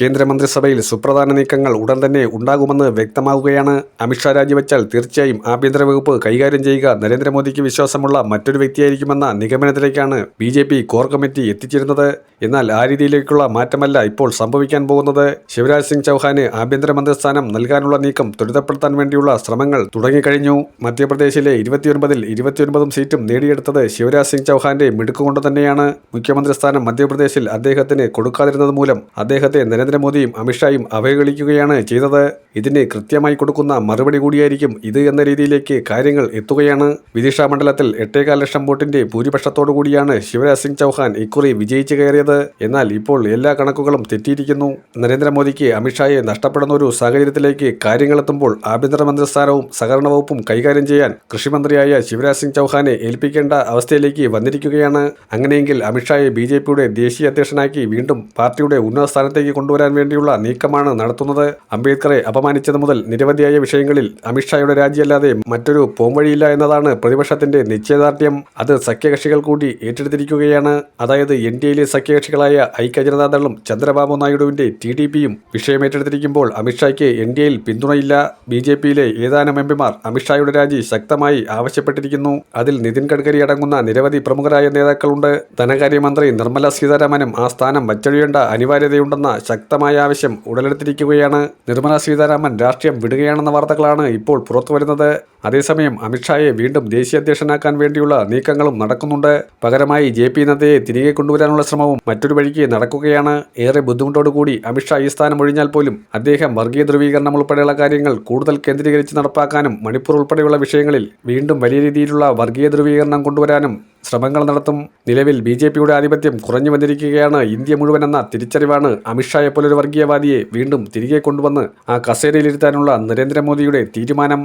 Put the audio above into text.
കേന്ദ്രമന്ത്രിസഭയിൽ സുപ്രധാന നീക്കങ്ങൾ ഉടൻ തന്നെ ഉണ്ടാകുമെന്ന് വ്യക്തമാവുകയാണ് അമിത്ഷാ രാജിവെച്ചാൽ തീർച്ചയായും ആഭ്യന്തര വകുപ്പ് കൈകാര്യം ചെയ്യുക നരേന്ദ്രമോദിക്ക് വിശ്വാസമുള്ള മറ്റൊരു വ്യക്തിയായിരിക്കുമെന്ന നിഗമനത്തിലേക്കാണ് B J P core committee എത്തിച്ചിരുന്നത്. എന്നാൽ ആ രീതിയിലേക്കുള്ള മാറ്റമല്ല ഇപ്പോൾ സംഭവിക്കാൻ പോകുന്നത്. ശിവരാജ് സിംഗ് ചൗഹാന് ആഭ്യന്തരമന്ത്രി സ്ഥാനം നൽകാനുള്ള നീക്കം ത്വരിതപ്പെടുത്താൻ വേണ്ടിയുള്ള ശ്രമങ്ങൾ തുടങ്ങിക്കഴിഞ്ഞു. മധ്യപ്രദേശിലെ ഇരുപത്തിയൊൻപതിൽ ഇരുപത്തിയൊൻപതും സീറ്റും നേടിയെടുത്തത് ശിവരാജ് സിംഗ് ചൗഹാന്റെ മിടുക്കുകൊണ്ട് തന്നെയാണ്. മുഖ്യമന്ത്രി സ്ഥാനം മധ്യപ്രദേശിൽ അദ്ദേഹത്തിന് കൊടുക്കാതിരുന്നത് മൂലം അദ്ദേഹത്തെ നരേന്ദ്രമോദിയും അമിത്ഷായും അവഹേളിക്കുകയാണ് ചെയ്തത്. ഇതിന് കൃത്യമായി കൊടുക്കുന്ന മറുപടി കൂടിയായിരിക്കും ഇത് എന്ന രീതിയിലേക്ക് കാര്യങ്ങൾ എത്തുകയാണ്. വിദിഷ മണ്ഡലത്തിൽ എട്ടേകാൽ ലക്ഷം വോട്ടിന്റെ ഭൂരിപക്ഷത്തോടു കൂടിയാണ് ശിവരാജ് സിംഗ് ചൗഹാൻ ഇക്കുറി വിജയിച്ചു കയറിയത്. എന്നാൽ ഇപ്പോൾ എല്ലാ കണക്കുകളും തെറ്റിയിരിക്കുന്നു. നരേന്ദ്രമോദിക്ക് അമിത്ഷായെ നഷ്ടപ്പെടുന്ന ഒരു സാഹചര്യത്തിലേക്ക് കാര്യങ്ങളെത്തുമ്പോൾ ആഭ്യന്തരമന്ത്രി സ്ഥാനവും സഹകരണ വകുപ്പും കൈകാര്യം ചെയ്യാൻ കൃഷിമന്ത്രിയായ ശിവരാജ് സിംഗ് ചൗഹാനെ ഏൽപ്പിക്കേണ്ട അവസ്ഥയിലേക്ക് വന്നിരിക്കുകയാണ്. അങ്ങനെയെങ്കിൽ അമിത്ഷായെ ബി ദേശീയ അധ്യക്ഷനാക്കി വീണ്ടും പാർട്ടിയുടെ ഉന്നത സ്ഥാനത്തേക്ക് കൊണ്ടുവരാൻ വേണ്ടിയുള്ള നീക്കമാണ് നടത്തുന്നത്. അംബേദ്കറെ അപമാനിച്ചത് മുതൽ നിരവധിയായ വിഷയങ്ങളിൽ അമിത്ഷായുടെ രാജിയല്ലാതെ മറ്റൊരു പോംവഴിയില്ല എന്നതാണ് പ്രതിപക്ഷത്തിന്റെ നിശ്ചയദാർഢ്യം. അത് സഖ്യകക്ഷികൾ കൂടി ഏറ്റെടുത്തിരിക്കുകയാണ്. അതായത് എൻ ഡി എയിലെ സഖ്യകക്ഷികളായ ഐക്യ ജനതാദളും ചന്ദ്രബാബു നായിഡുവിന്റെ ടി ഡി പിയും വിഷയം ഏറ്റെടുത്തിരിക്കുമ്പോൾ അമിത്ഷായ്ക്ക് എൻ ഡി എയിൽ പിന്തുണയില്ല. ബി ജെ പിയിലെ ഏതാനും എം പിമാർ അമിത്ഷായുടെ രാജി ശക്തമായി ആവശ്യപ്പെട്ടിരിക്കുന്നു. അതിൽ നിതിൻ ഗഡ്കരി അടങ്ങുന്ന നിരവധി പ്രമുഖരായ നേതാക്കളുണ്ട്. ധനകാര്യമന്ത്രി നിർമ്മല സീതാരാമനും ആ സ്ഥാനം വച്ചൊഴിയേണ്ട അനിവാര്യതയുണ്ടെന്ന ശക്തമായ ആവശ്യം ഉടലെടുത്തിരിക്കുകയാണ്. നിർമ്മല സീതാരാമൻ രാഷ്ട്രീയം വിടുകയാണെന്ന വാർത്തകളാണ് ഇപ്പോൾ പുറത്തുവരുന്നത് അതേസമയം അമിത്ഷായെ വീണ്ടും ദേശീയ അധ്യക്ഷനാക്കാൻ വേണ്ടിയുള്ള നീക്കങ്ങളും നടക്കുന്നുണ്ട്. പകരമായി ജെ പി നദ്ദയെ തിരികെ കൊണ്ടുവരാനുള്ള ശ്രമവും മറ്റൊരു വഴിക്ക് നടക്കുകയാണ്. ഏറെ ബുദ്ധിമുട്ടോടുകൂടി അമിത്ഷാ ഈ സ്ഥാനം ഒഴിഞ്ഞാൽ പോലും അദ്ദേഹം വർഗീയ ധ്രുവീകരണം ഉൾപ്പെടെയുള്ള കാര്യങ്ങൾ കൂടുതൽ കേന്ദ്രീകരിച്ച് നടപ്പാക്കാനും മണിപ്പൂർ ഉൾപ്പെടെയുള്ള വിഷയങ്ങളിൽ വീണ്ടും വലിയ രീതിയിലുള്ള വർഗീയ ധ്രുവീകരണം കൊണ്ടുവരാനും ശ്രമങ്ങൾ നടത്തും. നിലവിൽ ബി ജെ പിയുടെ ആധിപത്യം കുറഞ്ഞു വന്നിരിക്കുകയാണ് ഇന്ത്യ മുഴുവൻ എന്ന തിരിച്ചറിവാണ് അമിത്ഷായെ പോലൊരു വർഗീയവാദിയെ വീണ്ടും തിരികെ കൊണ്ടുവന്ന് ആ കസേരയിലിരുത്താനുള്ള നരേന്ദ്രമോദിയുടെ തീരുമാനം.